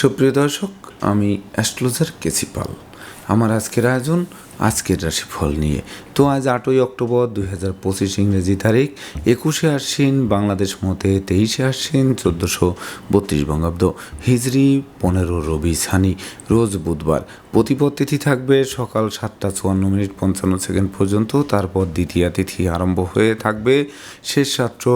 সুপ্রিয় দর্শক, আমি অ্যাস্ট্রোলজার কেসি পাল। আমার আজকের আয়োজন, আজকের রাশিফল নিয়ে। তো আজ আটই অক্টোবর দুই হাজার পঁচিশ ইংরেজি তারিখ, একুশে আশ্বিন বাংলাদেশ মতে তেইশে আশ্বিন চোদ্দোশো বত্রিশ বঙ্গাব্দ। হিজরি পনেরো রবি সানি রোজ বুধবার। প্রতিপদ তিথি থাকবে সকাল সাতটা চুয়ান্ন মিনিট পঞ্চান্ন সেকেন্ড পর্যন্ত। তারপর দ্বিতীয়া তিথি আরম্ভ হয়ে থাকবে। শেষ রাত্র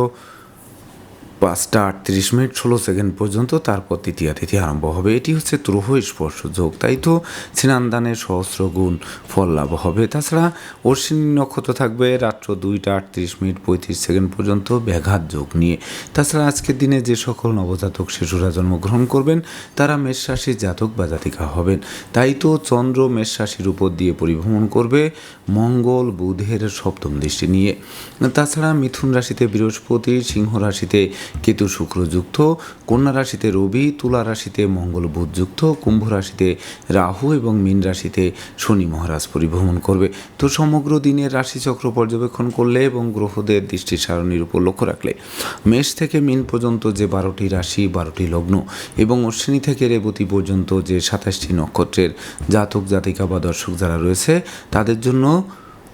পাঁচটা আটত্রিশ মিনিট ষোলো সেকেন্ড পর্যন্ত, তারপর তৃতীয়া তিথি আরম্ভ হবে। এটি হচ্ছে ত্রুহ স্পর্শ যোগ, তাই তো? স্নানদানের সহস্র গুণ ফল লাভ হবে। তাছাড়া অশ্বিনী নক্ষত্র থাকবে রাত্র দুইটা আটত্রিশ মিনিট পঁয়ত্রিশ সেকেন্ড পর্যন্ত ব্যাঘাত যোগ নিয়ে। তাছাড়া আজকের দিনে যে সকল নবজাতক শিশুরা জন্মগ্রহণ করবেন, তারা মেষ রাশির জাতক বা জাতিকা হবেন। তাই তো চন্দ্র মেষ রাশির উপর দিয়ে পরিভ্রমণ করবে মঙ্গল, বুধের সপ্তম দৃষ্টি নিয়ে। তাছাড়া মিথুন রাশিতে বৃহস্পতি, সিংহ রাশিতে কেতু শুক্রযুক্ত কন্যা রাশিতে রবি, তুলা রাশিতে মঙ্গল বুধযুক্ত কুম্ভ রাশিতে রাহু এবং মীন রাশিতে শনি মহারাজ পরিভ্রমণ করবে। তো সমগ্র দিনের রাশিচক্র পর্যবেক্ষণ করলে এবং গ্রহদের দৃষ্টি সারণীর উপর লক্ষ্য রাখলে মেষ থেকে মীন পর্যন্ত যে বারোটি রাশি, বারোটি লগ্ন এবং অশ্বিনী থেকে রেবতী পর্যন্ত যে সাতাশটি নক্ষত্রের জাতক জাতিকা বা দর্শক যারা রয়েছে, তাদের জন্য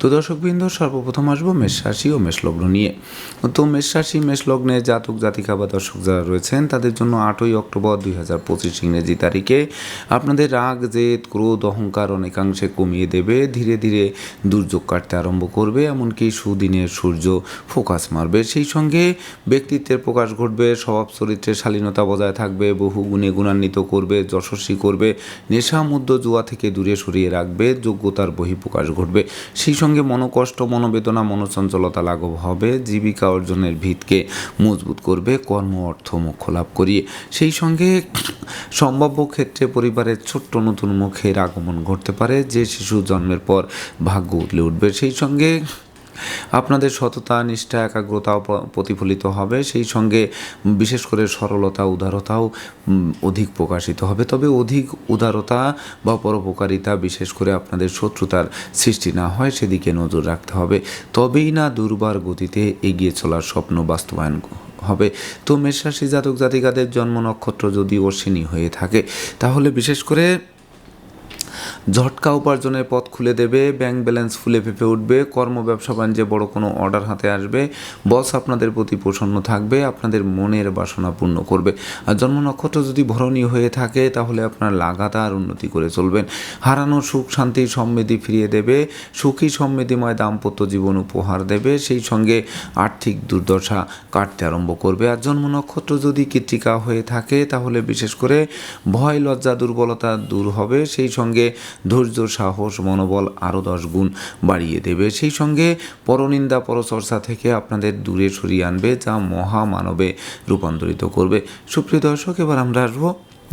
তো দর্শকবৃন্দ, সর্বপ্রথম আসব মেষ রাশি ও মেষলগ্ন নিয়ে। তো মেষ রাশি মেষলগ্নে জাতক, জাতিকা বা দর্শক যারা রয়েছেন, তাদের জন্য আটই অক্টোবর দুই হাজার পঁচিশ ইংরেজি তারিখে আপনাদের রাগ, জেদ, ক্রোধ, অহংকার অনেকাংশে কমিয়ে দেবে। ধীরে ধীরে দুর্যোগ কাটতে আরম্ভ করবে, এমনকি সুদিনের সূর্য ফোকাস মারবে। সেই সঙ্গে ব্যক্তিত্বের প্রকাশ ঘটবে, স্বভাব চরিত্রের শালীনতা বজায় থাকবে, বহু গুণে গুণান্বিত করবে, যশস্বী করবে, নেশা মুদ্র জুয়া থেকে দূরে সরিয়ে রাখবে, যোগ্যতার বহিঃপ্রকাশ ঘটবে। সেই সঙ্গে মনোকষ্ট, মনোবেদনা, মনোচঞ্চলতা লাঘব হবে। জীবিকা অর্জনের ভিতকে মজবুত করবে, কর্ম, অর্থ মুখ্য লাভ করিয়ে। সেই সঙ্গে সম্ভাব্য ক্ষেত্রে পরিবারের ছোট্ট নতুন মুখের আগমন ঘটতে পারে। যে শিশু জন্মের পর ভাগ্য উঠলে উঠবে। সেই সঙ্গে আপনাদের সততা, নিষ্ঠা, একাগ্রতাও প্রতিফলিত হবে। সেই সঙ্গে বিশেষ করে সরলতা, উদারতাও অধিক প্রকাশিত হবে। তবে অধিক উদারতা বা পরোপকারিতা বিশেষ করে আপনাদের শত্রুতার সৃষ্টি না হয়, সেদিকে নজর রাখতে হবে। তবেই না দুর্বার গতিতে এগিয়ে চলার স্বপ্ন বাস্তবায়ন হবে। তো মেষরাশি জাতক জাতিকাদের জন্ম নক্ষত্র যদি অশ্বিনী হয়ে থাকে, তাহলে বিশেষ করে ঝটকা উপার্জনের পথ খুলে দেবে, ব্যাংক ব্যালেন্স ফুলে ফেপে উঠবে, কর্ম, ব্যবসা বাণিজ্যে বড় কোনো অর্ডার হাতে আসবে। বস, আপনাদের প্রতি প্রসন্ন থাকবে, আপনাদের মনের বাসনা পূর্ণ করবে। আর জন্ম নক্ষত্র যদি ভরণী হয়ে থাকে, তাহলে আপনার লাগাতার উন্নতি করে চলবেন। হারানো সুখ, শান্তি, সমৃদ্ধি ফিরিয়ে দেবে, সুখী, সমৃদ্ধিময় দাম্পত্য জীবন উপহার দেবে, সেই সঙ্গে আর্থিক দুর্দশা কাটতে আরম্ভ করবে। আর জন্ম নক্ষত্র যদি কৃত্রিকা হয়ে থাকে, তাহলে বিশেষ করে ভয়, লজ্জা, দুর্বলতা দূর হবে। সেই সঙ্গে ধৈর্য, সাহস, মনোবল আরও দশ গুণ বাড়িয়ে দেবে। সেই সঙ্গে পরনিন্দা পরচর্চা থেকে আপনাদের দূরে সরিয়ে আনবে, যা মহামানবে রূপান্তরিত করবে। সুপ্রিয় দর্শক, এবার আমরা আসব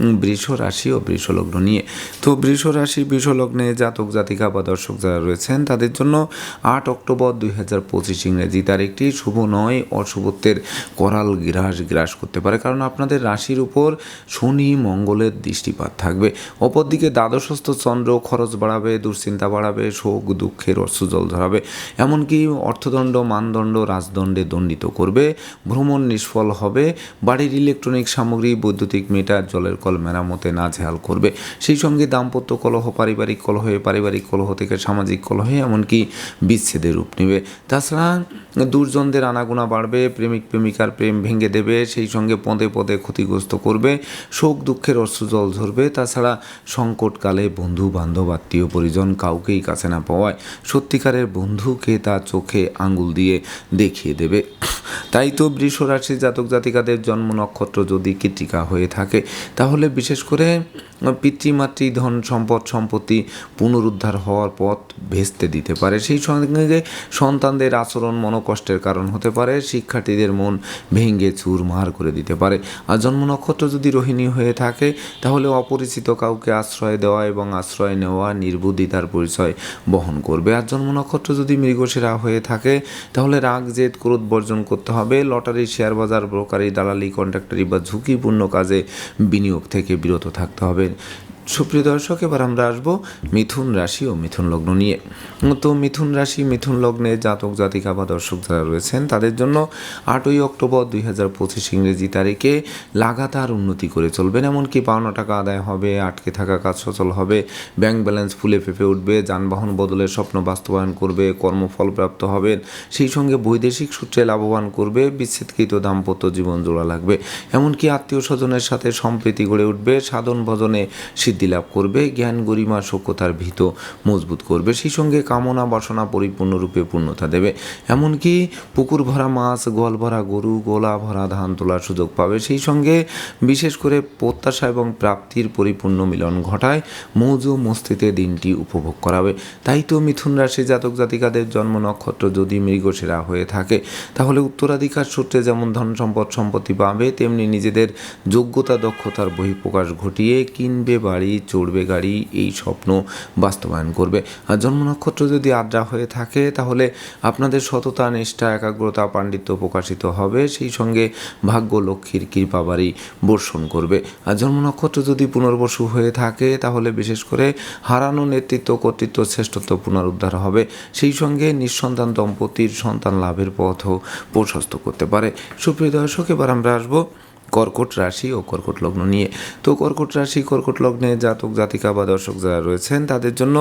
বৃষ রাশি ও বৃষ লগ্ন নিয়ে। তো বৃষ রাশি বৃষ লগ্নে জাতক, জাতিকা বা দর্শক যারা রয়েছেন, তাদের জন্য আট অক্টোবর দুই হাজার পঁচিশ ইংরেজি তারিখটি শুভ নয়, অশুভত্বের করাল গ্রাস গ্রাস করতে পারে। কারণ আপনাদের রাশির উপর শনি মঙ্গলের দৃষ্টিপাত থাকবে। অপরদিকে দ্বাদশস্থ চন্দ্র খরচ বাড়াবে, দুশ্চিন্তা বাড়াবে, শোক, দুঃখের অশ্রুজল ধরাবে। এমনকি অর্থদণ্ড, মানদণ্ড, রাজদণ্ডে দণ্ডিত করবে। ভ্রমণ নিষ্ফল হবে। বাড়ির ইলেকট্রনিক সামগ্রী, বৈদ্যুতিক মিটার, জলের কল মেরামতে নাজেহাল করবে। সেই সঙ্গে দাম্পত্য কলহ, পারিবারিক কলহে পারিবারিক কলহ থেকে সামাজিক কলহে এমনকি বিচ্ছেদের রূপ নেবে। তাছাড়া দুর্জনদের আনাগোনা বাড়বে, প্রেমিক প্রেমিকার প্রেম ভেঙে দেবে, সেই সঙ্গে পদে পদে ক্ষতিগ্রস্ত করবে, শোক দুঃখের অশ্রুজল ঝরবে। তাছাড়া সংকটকালে বন্ধু, বান্ধব, আত্মীয়, পরিজন কাউকেই কাছে না পাওয়ায় সত্যিকারের বন্ধুকে তার চোখে আঙ্গুল দিয়ে দেখিয়ে দেবে। তাই তো বৃষ রাশির জাতক জাতিকাদের জন্ম নক্ষত্র যদি কৃতিকা হয়ে থাকে, তাহলে তাহলে বিশেষ করে পিতৃমাতৃ ধন সম্পদ সম্পত্তি পুনরুদ্ধার হওয়ার পথ ভেস্তে দিতে পারে। সেই সঙ্গে সন্তানদের আচরণ মনোকষ্টের কারণ হতে পারে, শিক্ষার্থীদের মন ভেঙে চুরমার করে দিতে পারে। আর জন্ম নক্ষত্র যদি রোহিণী হয়ে থাকে, তাহলে অপরিচিত কাউকে আশ্রয় দেওয়া এবং আশ্রয় নেওয়া নির্বুদ্ধিতার পরিচয় বহন করবে। আর জন্ম নক্ষত্র যদি মৃগশিরা হয়ে থাকে, তাহলে রাগ, জেদ, ক্রোধ বর্জন করতে হবে। লটারি শেয়ার বাজার ব্রোকারি দালালি, কন্ট্রাক্টরি বা ঝুঁকিপূর্ণ কাজে বিনিয়োগ থেকে বিরত থাকতে হবে। সুপ্রিয় দর্শক, এবার আমরা আসব মিথুন রাশি ও মিথুন লগ্ন নিয়ে। তো মিথুন রাশি, মিথুন লগ্নে জাতক, জাতিকা বা দর্শক যারা রয়েছেন, তাদের জন্য আটই অক্টোবর দুই হাজার পঁচিশ ইংরেজি তারিখে লাগাতার উন্নতি করে চলবেন। এমনকি পাওনা টাকা আদায় হবে, আটকে থাকা কাজ সচল হবে, ব্যাংক ব্যালেন্স ফুলে ফেপে উঠবে, যানবাহন বদলের স্বপ্ন বাস্তবায়ন করবে, কর্মফল প্রাপ্ত হবেন, সেই সঙ্গে বৈদেশিক সূত্রে লাভবান করবে, বিচ্ছেদকৃত দাম্পত্য জীবন জোড়া লাগবে। এমনকি আত্মীয় স্বজনের সাথে সম্প্রীতি গড়ে উঠবে, সাধন ভজনে সিদ্ধি লাভ করবে, জ্ঞান গরিমা সক্ষতার ভীত মজবুত করবে, সেই সঙ্গে কামনা বাসনা পরিপূর্ণরূপে পূর্ণতা দেবে। এমনকি পুকুর ভরা মাছ, গোয়াল ভরা গরু, গোলা ভরা ধান তোলার সুযোগ পাবে। সেই সঙ্গে বিশেষ করে প্রত্যাশা এবং প্রাপ্তির পরিপূর্ণ মিলন ঘটায়, মৌজ মস্তিতে দিনটি উপভোগ করাবে। তাই তো মিথুন রাশি জাতক জাতিকাদের জন্ম নক্ষত্র যদি মৃগসেরা হয়ে থাকে, তাহলে উত্তরাধিকার সূত্রে যেমন ধন সম্পদ সম্পত্তি পাবে, তেমনি নিজেদের যোগ্যতা দক্ষতার বহিঃপ্রকাশ ঘটিয়ে কিনবে বাড়ি চড়বে গাড়ি, এই স্বপ্ন বাস্তবায়ন করবে। আর জন্ম নক্ষত্র যদি আদ্রা হয়ে থাকে, তাহলে আপনাদের সততা, নিষ্ঠা, একাগ্রতা, পাণ্ডিত্য প্রকাশিত হবে। সেই সঙ্গে ভাগ্য, লক্ষ্মীর কৃপাবাড়ি বর্ষণ করবে। আর জন্ম নক্ষত্র যদি পুনর্বসু হয়ে থাকে, তাহলে বিশেষ করে হারানো নেতৃত্ব, কর্তৃত্ব, শ্রেষ্ঠত্ব পুনরুদ্ধার হবে। সেই সঙ্গে নিঃসন্তান দম্পতির সন্তান লাভের পথও প্রশস্ত করতে পারে। সুপ্রিয় দর্শক, এবার আমরা আসব কর্কট রাশি ও কর্কট লগ্ন নিয়ে। তো কর্কট রাশি, কর্কট লগ্নে জাতক, জাতিকা বা দর্শক যারা রয়েছেন, তাদের জন্য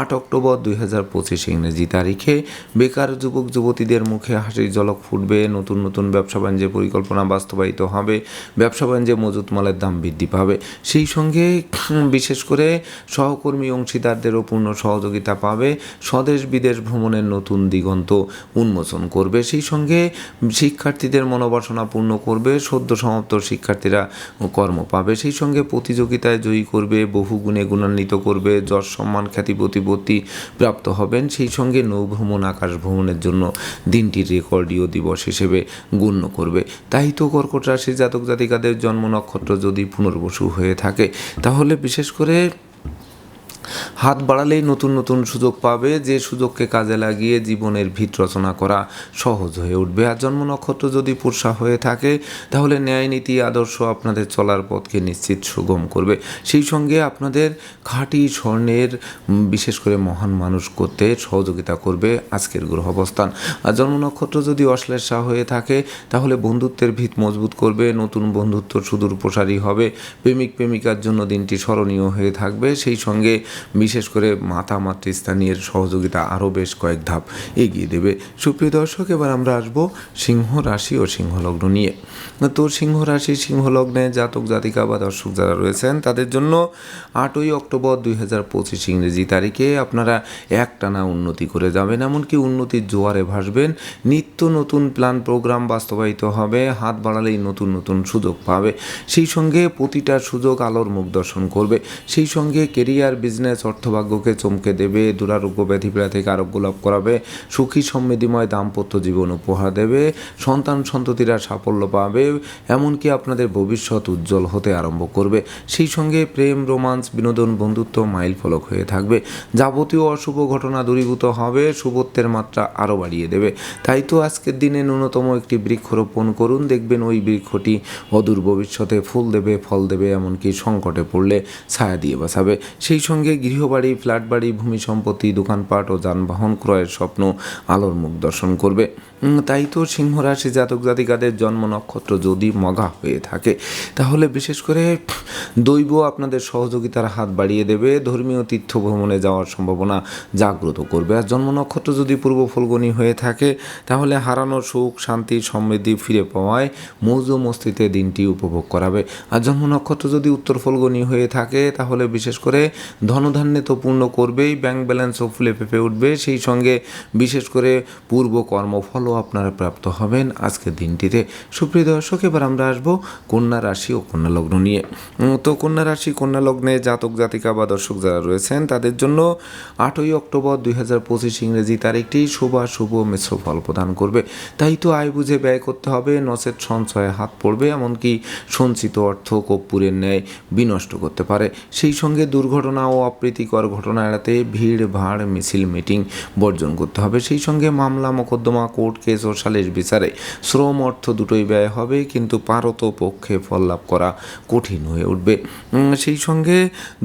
আট অক্টোবর দুই হাজার পঁচিশ ইংরেজি তারিখে বেকার যুবক, যুবতীদের মুখে হাসির ঝলক ফুটবে, নতুন নতুন ব্যবসা বাণিজ্যের পরিকল্পনা বাস্তবায়িত হবে, ব্যবসা বাণিজ্যে মজুত মালের দাম বৃদ্ধি পাবে। সেই সঙ্গে বিশেষ করে সহকর্মী, অংশীদারদেরও পূর্ণ সহযোগিতা পাবে, স্বদেশ বিদেশ ভ্রমণের নতুন দিগন্ত উন্মোচন করবে। সেই সঙ্গে শিক্ষার্থীদের মনোবাসনা পূর্ণ করবে, সদ্য সমাপ্ত শিক্ষার্থীরা কর্ম পাবে। সেই সঙ্গে প্রতিযোগিতায় জয়ী করবে, বহু গুণে গুণান্বিত করবে, যশ, সম্মান, খ্যাতি, প্রতিপত্তি প্রাপ্ত হবেন। সেই সঙ্গে নৌভ্রমণ, আকাশ ভ্রমণের জন্য দিনটির রেকর্ডীয় দিবস হিসেবে গণ্য করবে। তাই তো কর্কট রাশির জাতক জাতিকাদের জন্ম নক্ষত্র যদি পুনর্বসু হয়ে থাকে, তাহলে বিশেষ করে হাত বাড়ালেই নতুন নতুন সুযোগ পাবে, যে সুযোগকে কাজে লাগিয়ে জীবনের ভিত রচনা করা সহজ হয়ে উঠবে। আর জন্ম নক্ষত্র যদি পুরসা হয়ে থাকে, তাহলে ন্যায় নীতি, আদর্শ আপনাদের চলার পথকে নিশ্চিত সুগম করবে। সেই সঙ্গে আপনাদের খাঁটি স্বর্ণের বিশেষ করে মহান মানুষ করতে সহযোগিতা করবে আজকের গ্রহ অবস্থান। আর জন্ম নক্ষত্র যদি অশ্লেষা হয়ে থাকে, তাহলে বন্ধুত্বের ভিত মজবুত করবে, নতুন বন্ধুত্ব সুদূর প্রসারী হবে। প্রেমিক প্রেমিকার জন্য দিনটি স্মরণীয় হয়ে থাকবে। সেই সঙ্গে বিশেষ করে মাতা মাতৃস্থানীয় সহযোগিতা আরও বেশ কয়েক ধাপ এগিয়ে দেবে। সুপ্রিয় দর্শক, এবার আমরা আসব সিংহ রাশি ও সিংহ লগ্ন নিয়ে। তো সিংহ রাশি সিংহ লগ্নে জাতক, জাতিকা বা দর্শক যারা রয়েছেন, তাদের জন্য আটই অক্টোবর দুই হাজার পঁচিশ ইংরেজি তারিখে আপনারা একটানা উন্নতি করে যাবেন। এমনকি উন্নতির জোয়ারে ভাসবেন। নিত্য নতুন প্ল্যান প্রোগ্রাম বাস্তবায়িত হবে। হাত বাড়ালেই নতুন নতুন সুযোগ পাবে। সেই সঙ্গে প্রতিটা সুযোগ আলোর মুখ দর্শন করবে। সেই সঙ্গে কেরিয়ার বিজনেস অর্থভাগ্যকে চমকে দেবে দুরারোগ্য ব্যাধিপীড়া থেকে আরোগ্য লাভ করাবে, সুখী সমৃদ্ধিময় দাম্পত্য জীবন উপহার দেবে, সন্তান সন্ততিরা সাফল্য পাবে, এমনকি আপনাদের ভবিষ্যৎ উজ্জ্বল হতে আরম্ভ করবে। সেই সঙ্গে প্রেম, রোমান্স, বিনোদন, বন্ধুত্ব মাইল ফলক হয়ে থাকবে। যাবতীয় অশুভ ঘটনা দূরীভূত হবে, শুভত্বের মাত্রা আরও বাড়িয়ে দেবে। তাই তো আজকের দিনে ন্যূনতম একটি বৃক্ষরোপণ করুন, দেখবেন ওই বৃক্ষটি অদূর ভবিষ্যতে ফুল দেবে, ফল দেবে, এমনকি সংকটে পড়লে ছায়া দিয়ে বাঁচাবে সেই সঙ্গে গৃহবাড়ি ফ্ল্যাট বাড়ি ভূমি সম্পত্তি, দোকানপাট ও যানবাহন ক্রয়ের স্বপ্ন আলোর মুখ দর্শন করবে। তাই তো সিংহ রাশি জাতক জাতিকাদের জন্ম নক্ষত্র যদি মগা হয়ে থাকে, তাহলে বিশেষ করে দৈব আপনাদের সহযোগিতার হাত বাড়িয়ে দেবে। ধর্মীয় তীর্থ ভ্রমণে যাওয়ার সম্ভাবনা জাগ্রত করবে। আর জন্ম নক্ষত্র যদি পূর্ব ফলগনি হয়ে থাকে, তাহলে হারানো সুখ, শান্তি, সমৃদ্ধি ফিরে পাওয়ায় মৌজ মস্তিতে দিনটি উপভোগ করাবে। আর জন্ম নক্ষত্র যদি উত্তর ফলগনি হয়ে থাকে, তাহলে বিশেষ করে ধন ধনধান্যে তো পূর্ণ করবেই ব্যাংক ব্যালেন্সও ফুলে ফেপে উঠবে। সেই সঙ্গে বিশেষ করে পূর্ব কর্মফলও আপনারা প্রাপ্ত হবেন আজকের দিনটিতে। সুপ্রিয় দর্শক, এবার আমরা আসব কন্যা রাশি ও কন্যা লগ্ন নিয়ে। তো কন্যা রাশি, কন্যা লগ্নে জাতক, জাতিকা বা দর্শক যারা রয়েছেন, তাদের জন্য আটই অক্টোবর দুই হাজার পঁচিশ ইংরেজি তারিখটি শুভ শুভ মিশ্র ফল প্রদান করবে। তাই তো আয় বুঝে ব্যয় করতে হবে, নচেত সঞ্চয়ে হাত পড়বে, এমনকি সঞ্চিত অর্থ কর্পূরের ন্যায় বিনষ্ট করতে পারে। সেই সঙ্গে দুর্ঘটনা ও অপ্রীতিকর ঘটনা এড়াতে ভিড়, ভাড়, মিছিল, মিটিং বর্জন করতে হবে। সেই সঙ্গে মামলা, মোকদ্দমা, কোর্ট কেস ও সালিশ বিচারে শ্রম অর্থ দুটোই ব্যয় হবে, কিন্তু পারত পক্ষে ফল লাভ করা কঠিন হয়ে উঠবে। সেই সঙ্গে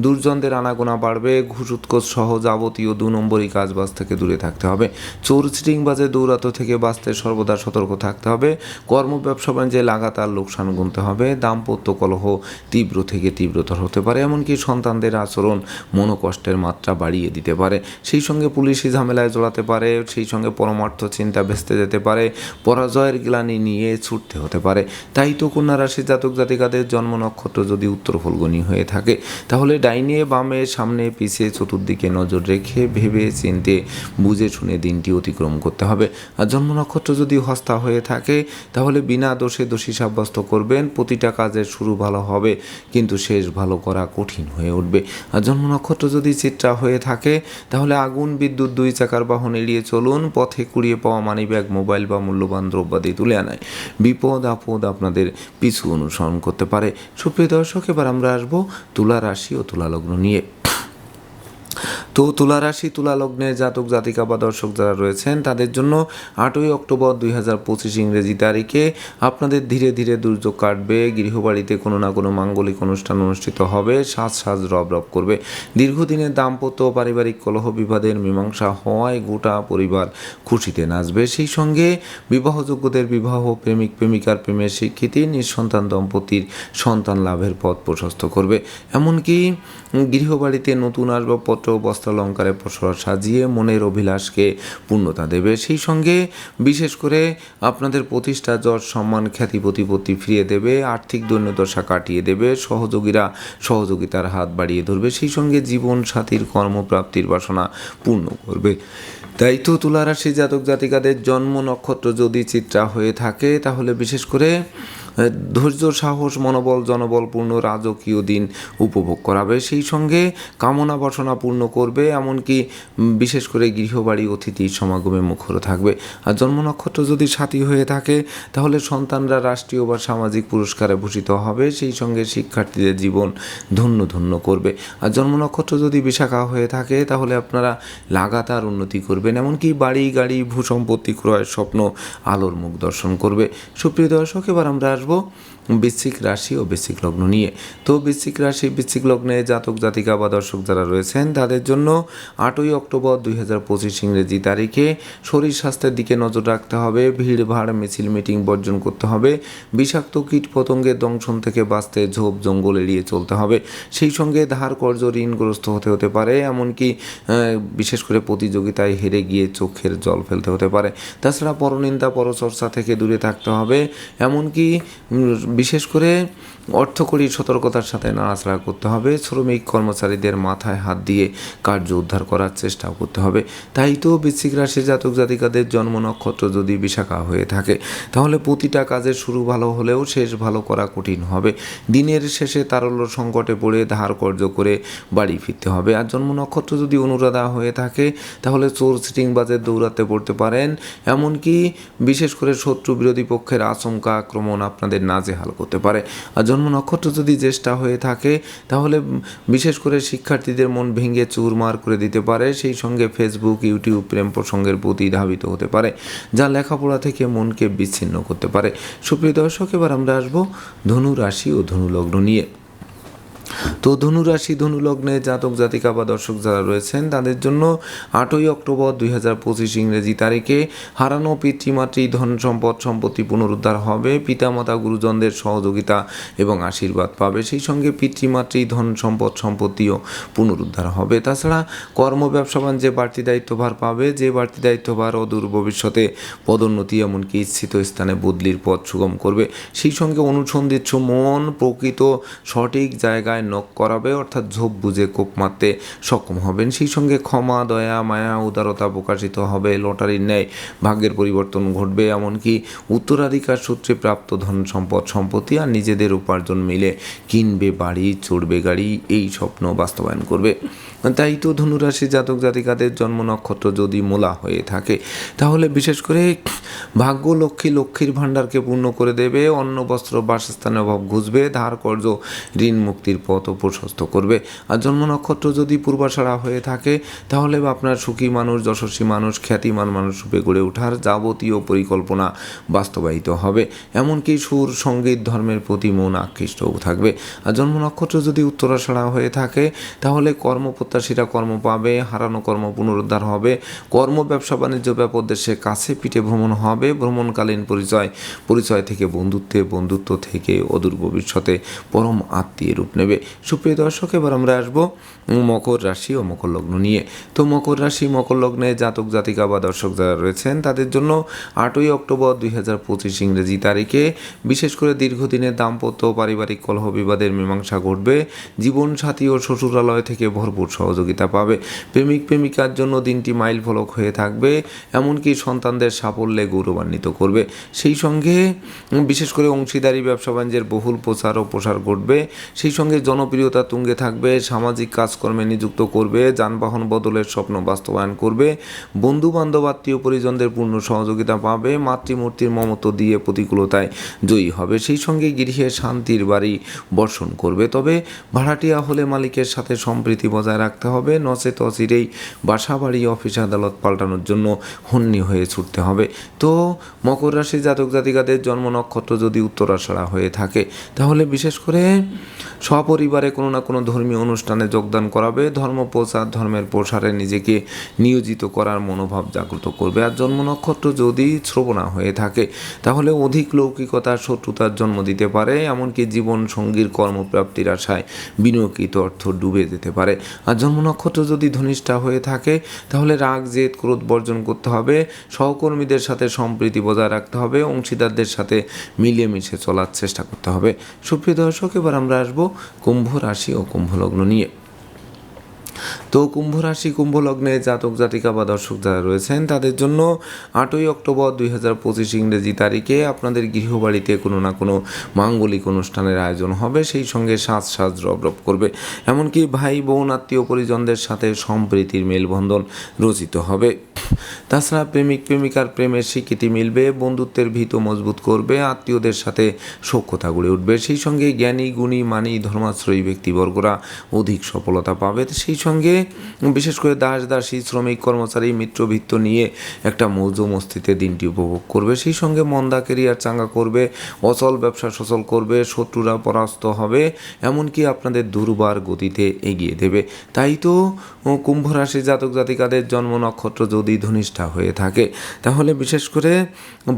দুর্জনদের আনাগোনা বাড়বে, ঘুষ, উৎকোচ সহ যাবতীয় দু নম্বরই কাজবাজ থেকে দূরে থাকতে হবে। চোর চিটিংবাজে দৌরাতো থেকে বাঁচতে সর্বদা সতর্ক থাকতে হবে। কর্ম ব্যবসা বাণিজ্যে লাগাতার লোকসান গুনতে হবে। দাম্পত্য কলহ তীব্র থেকে তীব্রতর হতে পারে, এমনকি সন্তানদের আচরণ মনোকষ্টের মাত্রা বাড়িয়ে দিতে পারে। সেই সঙ্গে পুলিশি ঝামেলায় জড়াতে পারে, সেই সঙ্গে পরমার্থ চিন্তা ভেস্তে যেতে পারে, পরাজয়ের গ্লানি নিয়ে ছুটতে হতে পারে। তাই তো কন্যা রাশি জাতক জাতিকাদের জন্ম নক্ষত্র যদি উত্তর ফলগুনি হয়ে থাকে, তাহলে ডাইনে বামে সামনে পিছিয়ে চতুর্দিকে নজর রেখে ভেবে চিনতে, বুঝে শুনে দিনটি অতিক্রম করতে হবে। আর জন্ম নক্ষত্র যদি হস্তা হয়ে থাকে, তাহলে বিনা দোষে দোষী সাব্যস্ত করবেন, প্রতিটা কাজের শুরু ভালো হবে, কিন্তু শেষ ভালো করা কঠিন হয়ে উঠবে। আর জন্ম নক্ষত্র যদি চিত্রা হয়ে থাকে, তাহলে আগুন, বিদ্যুৎ দুই চাকার বাহন এড়িয়ে চলুন, পথে কুড়িয়ে পাওয়া মানি ব্যাগ মোবাইল বা মূল্যবান দ্রব্যাদি তুলে আনায়। বিপদ, আপদ আপনাদের পিছু অনুসরণ করতে পারে। সুপ্রিয় দর্শক, এবার আমরা আসব তুলা রাশি ও তুলা লগ্ন নিয়ে। তো তুলা রাশি তুলা লগ্নে জাতক, জাতিকা বা দর্শক যারা রয়েছেন, তাদের জন্য আটই অক্টোবর দুই হাজার পঁচিশ ইংরেজি তারিখে আপনাদের ধীরে ধীরে দুর্যোগ কাটবে। গৃহবাড়িতে কোনো না কোনো মাঙ্গলিক অনুষ্ঠান অনুষ্ঠিত হবে। সাজ সাজ রব রব করবে। দীর্ঘদিনের দাম্পত্য পারিবারিক কলহ বিবাদের মীমাংসা হওয়ায় গোটা পরিবার খুশিতে নাচবে। সেই সঙ্গে বিবাহযোগ্যদের বিবাহ প্রেমিক, প্রেমিকার প্রেমের স্বীকৃতি, নিঃসন্তান দম্পতির সন্তান লাভের পথ প্রশস্ত করবে। এমনকি গৃহবাড়িতে নতুন আসবাবপত্র বস্ত্রালঙ্কারে সাজিয়ে মনের অভিলাষকে পূর্ণতা দেবে। সেই সঙ্গে বিশেষ করে আপনাদের প্রতিষ্ঠা যশ সম্মান খ্যাতি প্রতিপত্তি ফিরিয়ে দেবে, আর্থিক দৈন্যদশা কাটিয়ে দেবে, সহযোগীরা সহযোগিতার হাত বাড়িয়ে ধরবে, সেই সঙ্গে জীবন সাথীর কর্মপ্রাপ্তির বাসনা পূর্ণ করবে। তো তুলারাশি জাতক জাতিকাদের জন্ম নক্ষত্র যদি চিত্রা হয়ে থাকে, তাহলে বিশেষ করে ধৈর্য, সাহস, মনোবল, জনবলপূর্ণ, রাজকীয় দিন উপভোগ করাবে। সেই সঙ্গে কামনা, বাসনা পূর্ণ করবে, এমনকি বিশেষ করে গৃহবাড়ি অতিথির সমাগমে মুখর থাকবে। আর জন্ম নক্ষত্র যদি সাথী হয়ে থাকে, তাহলে সন্তানরা রাষ্ট্রীয় বা সামাজিক পুরস্কারে ভূষিত হবে। সেই সঙ্গে শিক্ষার্থীদের জীবন ধন্য ধন্য করবে। আর জন্ম নক্ষত্র যদি বিশাখা হয়ে থাকে, তাহলে আপনারা লাগাতার উন্নতি করবেন। এমনকি বাড়ি, গাড়ি, ভূসম্পত্তি ক্রয়ের স্বপ্ন আলোর মুখ দর্শন করবে। সুপ্রিয় দর্শক, এবার আমরা আসব বৃশ্চিক রাশি ও বৃশ্চিক লগ্ন নিয়ে। তো বৃশ্চিক রাশি, বৃশ্চিক লগ্নে জাতক, জাতিকা বা দর্শক যারা রয়েছেন, তাদের জন্য আটই অক্টোবর দুই হাজার পঁচিশ ইংরেজি তারিখে শরীর স্বাস্থ্যের দিকে নজর রাখতে হবে, ভিড়, ভাড়, মিছিল, মিটিং বর্জন করতে হবে, বিষাক্ত কীট পতঙ্গের দংশন থেকে বাঁচতে ঝোপ, জঙ্গল এড়িয়ে চলতে হবে। সেই সঙ্গে ধার কর্য ঋণগ্রস্ত হতে হতে পারে, এমনকি বিশেষ করে প্রতিযোগিতায় হেরে গিয়ে চোখের জল ফেলতে হতে পারে। তাছাড়া পরনিন্দা, পরচর্চা থেকে দূরে থাকতে হবে, এমনকি বিশেষ করে অর্থকরী সতর্কতার সাথে নাড়াচাড়া করতে হবে। শ্রমিক কর্মচারীদের মাথায় হাত দিয়ে কার্য উদ্ধার করার চেষ্টা করতে হবে। তাই তো বৃশ্চিক রাশির জাতক জাতিকাদের জন্ম নক্ষত্র যদি বিশাখা হয়ে থাকে, তাহলে প্রতিটা কাজের শুরু ভালো হলেও শেষ ভালো করা কঠিন হবে। দিনের শেষে তারল্য সংকটে পড়ে ধার কর্য করে বাড়ি ফিরতে হবে। আর জন্ম নক্ষত্র যদি অনুরাধা হয়ে থাকে, তাহলে চোর সিটিংবাজের দৌড়াতে পড়তে পারেন। এমনকি বিশেষ করে শত্রু বিরোধী পক্ষের আশঙ্কা আক্রমণ আপনাদের নাজেহাল করতে পারে। আর জন্ম নক্ষত্র যদি জ্যেষ্ঠা হয়ে থাকে, তাহলে বিশেষ করে শিক্ষার্থীদের মন ভেঙে চুরমার করে দিতে পারে। সেই সঙ্গে ফেসবুক ইউটিউব প্রেম প্রসঙ্গের প্রতি ধাবিত হতে পারে, যা লেখাপড়া থেকে মনকে বিচ্ছিন্ন করতে পারে। সুপ্রিয় দর্শক, এবার আমরা আসব ধনু রাশি ও ধনু লগ্ন নিয়ে। তো ধনুরাশি ধনু লগ্নে জাতক, জাতিকা বা দর্শক যারা রয়েছেন, তাদের জন্য আটই অক্টোবর দুই হাজার পঁচিশ ইংরেজি তারিখে হারানো পিতৃমাতৃ ধন সম্পদ সম্পত্তি পুনরুদ্ধার হবে, পিতামাতা, গুরুজনদের সহযোগিতা এবং আশীর্বাদ পাবে, সেই সঙ্গে পিতৃমাতৃ ধন সম্পদ সম্পত্তিও পুনরুদ্ধার হবে। তাছাড়া কর্ম, ব্যবসা, বাণিজ্যে বাড়তি দায়িত্বভার পাবে, যে বাড়তি দায়িত্বভার অদূর ভবিষ্যতে পদোন্নতি এমনকি ইচ্ছিত স্থানে বদলির পথ সুগম করবে। সেই সঙ্গে অনুসন্ধিৎস মন প্রকৃত সঠিক জায়গায় নখ করাবে, অর্থাৎ ঝোপ বুঝে কোপ মারতে সক্ষম হবেন। সেই সঙ্গে ক্ষমা, দয়া, মায়া, উদারতা প্রকাশিত হবে, লটারির ন্যায় ভাগ্যের পরিবর্তন ঘটবে, এমনকি উত্তরাধিকার সূত্রে প্রাপ্ত ধন সম্পদ, সম্পত্তি আর নিজেদের উপার্জন মিলে কিনবে বাড়ি, চড়বে গাড়ি, এই স্বপ্ন বাস্তবায়ন করবে। তাই তো ধনুরাশি জাতক জাতিকাদের জন্ম নক্ষত্র যদি মোলা হয়ে থাকে, তাহলে বিশেষ করে ভাগ্য লক্ষ্মী লক্ষ্মীর ভাণ্ডারকে পূর্ণ করে দেবে, অন্ন, বস্ত্র, বাসস্থানের অভাব ঘুষবে ধার কর্য ঋণ, মুক্তির পথ প্রশস্ত করবে। আর জন্ম নক্ষত্র যদি পূর্বাশারা হয়ে থাকে, তাহলে আপনার সুখী মানুষ, যশস্বী মানুষ, খ্যাতিমান মানুষ রূপে গড়ে ওঠার যাবতীয় পরিকল্পনা বাস্তবায়িত হবে। এমনকি সুর, সংগীত, ধর্মের প্রতি মন আকৃষ্টও থাকবে। আর জন্ম নক্ষত্র যদি উত্তরাশাড়া হয়ে থাকে, তাহলে কর্মপ্রত্যাশীরা কর্ম পাবে, হারানো কর্ম পুনরুদ্ধার হবে। কর্ম, ব্যবসা, বাণিজ্য ব্যাপক দেশে কাছে পিঠে ভ্রমণ হবে। ভ্রমণকালীন পরিচয় পরিচয় থেকে বন্ধুত্বে, বন্ধুত্ব থেকে অদূর ভবিষ্যতে পরম আত্মীয় রূপ নেবে। সুপ্রিয় দর্শক, এবার আমরা আসব মকর রাশি ও মকর লগ্ন নিয়ে। তো মকর রাশি, মকর লগ্নে জাতক, জাতিকা বা দর্শক যারা রয়েছেন, তাদের জন্য আটই অক্টোবর দুই হাজার পঁচিশ ইংরেজি তারিখে বিশেষ করে দীর্ঘদিনের দাম্পত্য পারিবারিক কলহ বিবাদের মীমাংসা ঘটবে। জীবনসাথী ও শ্বশুরালয় থেকে ভরপুর সহযোগিতা পাবে। প্রেমিক, প্রেমিকার জন্য দিনটি মাইল ফলক হয়ে থাকবে, এমনকি সন্তানদের সাফল্যে গৌরবান্বিত করবে। সেই সঙ্গে বিশেষ করে অংশীদারি, ব্যবসা বাণিজ্যের বহুল প্রচার ও প্রসার ঘটবে। সেই সঙ্গে জনপ্রিয়তা তুঙ্গে থাকবে, সামাজিক কাজকর্মে নিযুক্ত করবে, যানবাহন বদলের স্বপ্ন বাস্তবায়ন করবে বন্ধু বান্ধব আত্মীয় পরিজনদের পূর্ণ সহযোগিতা পাবে, মাতৃমূর্তির মমত্ব দিয়ে প্রতিকূলতায় জয়ী হবে, সেই সঙ্গে গৃহে শান্তির বাড়ি বর্ষণ করবে। তবে ভাড়াটিয়া হলে মালিকের সাথে সম্প্রীতি বজায় রাখতে হবে, নচেত অচিরেই বাসা বাড়ি অফিস আদালত পাল্টানোর জন্য হন্যি হয়ে ছুটতে হবে। তো মকর রাশি জাতক জাতিকাদের জন্ম নক্ষত্র যদি উত্তরাষাড়া হয়ে থাকে, তাহলে বিশেষ করে সপরিবারে কোনো না কোনো ধর্মীয় অনুষ্ঠানে যোগদান করাবে, ধর্ম প্রচার, ধর্মের প্রসারে নিজেকে নিয়োজিত করার মনোভাব জাগ্রত করবে। আর জন্ম নক্ষত্র যদি শ্রবণা হয়ে থাকে, তাহলে অধিক লৌকিকতা, শত্রুতার জন্ম দিতে পারে, এমনকি জীবন সঙ্গীর কর্মপ্রাপ্তির আশায় বিনিয়োগিত অর্থ ডুবে যেতে পারে। আর জন্ম নক্ষত্র যদি ধনিষ্ঠা হয়ে থাকে, তাহলে রাগ, জেদ, ক্রোধ বর্জন করতে হবে, সহকর্মীদের সাথে সম্প্রীতি বজায় রাখতে হবে, অংশীদারদের সাথে মিলিয়ে মিশে চলার চেষ্টা করতে হবে। সুপ্রিয় দর্শক, এবার আমরা আসব কুম্ভ রাশি ও কুম্ভ লগ্ন নিয়ে। তো কুম্ভ রাশি, কুম্ভ লগ্নে জাতক, জাতিকা বা দর্শক যারা রয়েছেন, তাদের জন্য আটই অক্টোবর দুই হাজার পঁচিশ ইংরেজি তারিখে আপনাদের গৃহবাড়িতে কোনো না কোনো মাঙ্গলিক অনুষ্ঠানের আয়োজন হবে। সেই সঙ্গে সাজ সাজ রব রব করবে। এমনকি ভাই, বোন, আত্মীয় পরিজনদের সাথে সম্প্রীতির মেলবন্ধন রচিত হবে। তাছাড়া প্রেমিক, প্রেমিকার প্রেমের স্বীকৃতি মিলবে, বন্ধুত্বের ভীত মজবুত করবে, আত্মীয়দের সাথে সখ্যতা গড়ে উঠবে। সেই সঙ্গে জ্ঞানী, গুণী, মানি, ধর্মাশ্রয়ী ব্যক্তিবর্গরা অধিক সফলতা পাবে। সেই সঙ্গে বিশেষ করে দাস দাসী, শ্রমিক, কর্মচারী মিত্রভিত্ত নিয়ে একটা মৌজ মস্তিতে দিনটি উপভোগ করবে। সেই সঙ্গে মন্দা কেরিয়ার চাঙ্গা করবে, অচল ব্যবসা সচল করবে, শত্রুরা পরাস্ত হবে, এমনকি আপনাদের দুর্বার গতিতে এগিয়ে দেবে। তাই তো কুম্ভ রাশি জাতক জাতিকাদের জন্ম নক্ষত্র যদি ধনিষ্ঠা হয়ে থাকে, তাহলে বিশেষ করে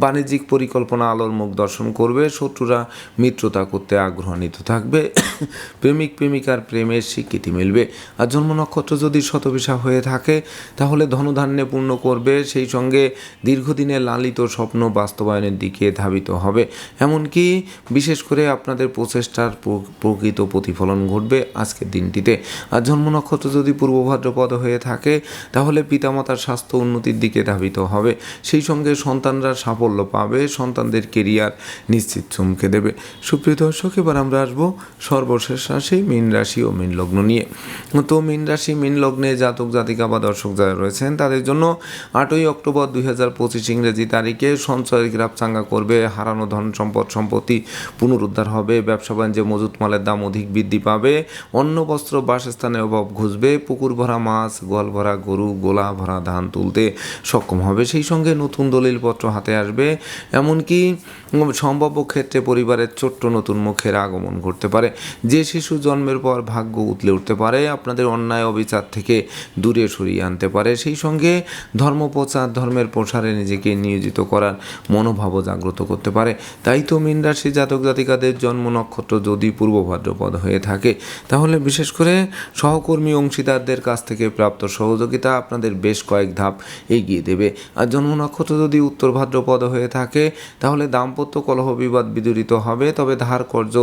বাণিজ্যিক পরিকল্পনা, আলোর মুখ দর্শন করবে, শত্রুরা মিত্রতা করতে আগ্রহান্বিত থাকবে। প্রেমিক প্রেমিকার প্রেমের স্বীকৃতি মিলবে। আর জন্ম নক্ষত্র যদি শতবিশা হয়ে থাকে, তাহলে ধনধান্যে পূর্ণ করবে। সেই সঙ্গে দীর্ঘদিনের লালিত স্বপ্ন বাস্তবায়নের দিকে ধাবিত হবে। এমনকি বিশেষ করে আপনাদের প্রচেষ্টার প্রকৃত প্রতিফলন ঘটবে আজকের দিনটিতে। আর জন্ম নক্ষত্র যদি পূর্ব ভাদ্রপদ হয়ে থাকে, তাহলে পিতামাতার স্বাস্থ্য উন্নতির দিকে ধাবিত হবে। সেই সঙ্গে সন্তানরা সাফল্য পাবে, সন্তানদের কেরিয়ার নিশ্চিত চমকে দেবে। সুপ্রিয় দর্শক, এবার আমরা আসব সর্বশেষ রাশি মীন রাশি ও মীন লগ্ন নিয়ে। তো মীন রাশি, মীন লগ্নে জাতক, জাতিকা বা দর্শক যারা রয়েছেন, তাদের জন্য আটই অক্টোবর দুই হাজার পঁচিশ ইংরেজি তারিখে সঞ্চয়ের গ্রাফ চাঙ্গা করবে, হারানো ধন সম্পদ, সম্পত্তি পুনরুদ্ধার হবে, ব্যবসা বাণিজ্যে মজুত মালের দাম অধিক বৃদ্ধি পাবে, অন্ন, বস্ত্র বাসস্থানের অভাব ঘুষবে, পুকুর ভরা মাছ, গোয়াল ভরা গরু, গোলা ভরা ধান তুলতে সক্ষম হবে। সেই সঙ্গে নতুন দলিলপত্র হাতে আসবে, এমনকি সম্ভাব্য ক্ষেত্রে পরিবারের ছোট্ট নতুন মুখের আগমন ঘটতে পারে। যে শিশু জন্মের পর ভাগ্য উতলে উঠতে পারে, আপনাদের অন্যায় অবিচার থেকে দূরে সরিয়ে আনতে পারে। সেই সঙ্গে ধর্মপ্রচার ধর্মের প্রসারে নিজেকে নিয়োজিত করার মনোভাবও জাগ্রত করতে পারে। তাই তো মীন রাশি জাতক জাতিকাদের জন্ম নক্ষত্র যদি পূর্ব ভাদ্রপদ হয়ে থাকে, তাহলে বিশেষ করে সহকর্মী অংশীদারদের কাছ থেকে প্রাপ্ত সহযোগিতা আপনাদের বেশ কয়েক ধাপ এগিয়ে দেবে। আর জন্ম নক্ষত্র যদি উত্তর ভাদ্রপদ হয়ে থাকে, তাহলে দাম্পত্য কলহ বিবাদ বিদূরিত হবে, তবে ধার কর্য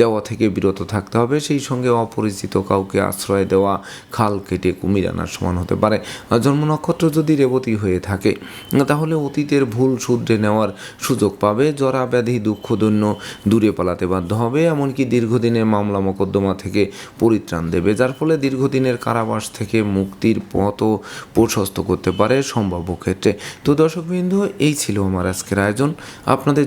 দেওয়া থেকে বিরত থাকতে হবে। সেই সঙ্গে অপরিচিত কাউকে আশ্রয় দেওয়া, খাল কেটে কুমির আনার সমান হতে পারে। জন্ম নক্ষত্র যদি রেবতী হয়ে থাকে, তাহলে অতীতের ভুল শুধরে নেওয়ার সুযোগ পাবে। জরা ব্যাধি দুঃখদন্য দূরে পালাতে বাধ্য হবে। এমনকি দীর্ঘদিনের মামলা মোকদ্দমা থেকে পরিত্রাণ দেবে, যার ফলে দীর্ঘদিনের কারাবাস থেকে মুক্তির পথও প্রশস্ত করতে পারে সম্ভাব্য ক্ষেত্রে। তো দর্শকবৃন্দ, এই ছিল আমার আজকের আয়োজন। আপনাদের